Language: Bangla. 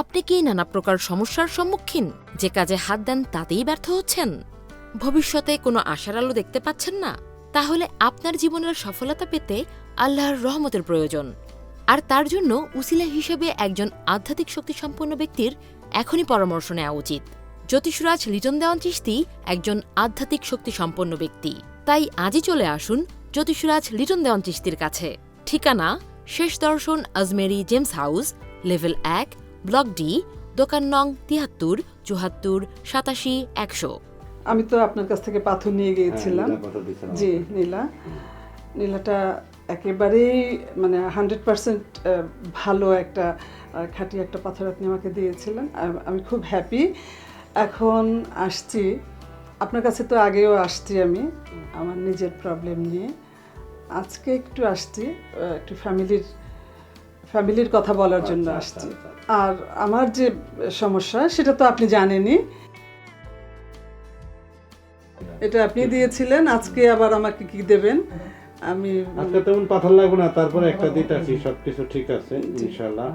আপনি কি নানা প্রকার সমস্যার সম্মুখীন। যে কাজে হাত দেন তাতেই ব্যর্থ হচ্ছেন। ভবিষ্যতে কোনো আশার আলো দেখতে পাচ্ছেন না। তাহলে আপনার জীবনের সফলতা পেতে আল্লাহর রহমতের প্রয়োজন। আর তার জন্য উসিলা হিসেবে একজন আধ্যাত্মিক শক্তিসম্পন্ন ব্যক্তির এখনই পরামর্শ নেওয়া উচিত। জ্যোতিষরাজ লিটন দেওয়ান চিস্তি একজন আধ্যাত্মিক শক্তি সম্পন্ন ব্যক্তি। তাই আজই চলে আসুন জ্যোতিষরাজ লিটন দেওয়ান চিস্তির কাছে। ঠিকানা, শেষ দর্শন, আজমেরি, জেমস হাউস, লেভেল এক ব্লক ডি দোকান নং তিয়াত্তর চুহাত্তর সাতাশি একশো। আমি তো আপনার কাছ থেকে পাথর নিয়ে গিয়েছিলাম। পাথর দিয়েছিলাম। জি নীলা। নীলাটা একেবারেই মানে হান্ড্রেড পার্সেন্ট ভালো একটা খাঁটি একটা পাথর আপনি আমাকে দিয়েছিলেন। আমি খুব হ্যাপি। এখন আসছি। আপনার কাছে তো আগেও আসছি আমি আমার নিজের প্রবলেম নিয়ে। আজকে একটু আসছি একটু ফ্যামিলির ফ্যামিলির কথা বলার জন্য আচ্ছা, আসছি। আচ্ছা, আর আমার যে সমস্যা সেটা তো আপনি জানেনই। এটা আপনি দিয়েছিলেন আজকে আবার আমাকে কি দেবেন? আমি আজকে তেমন পাথর লাগবে না তারপরে একটা দিতে আছি সবকিছু ঠিক আছে ইনশাল্লাহ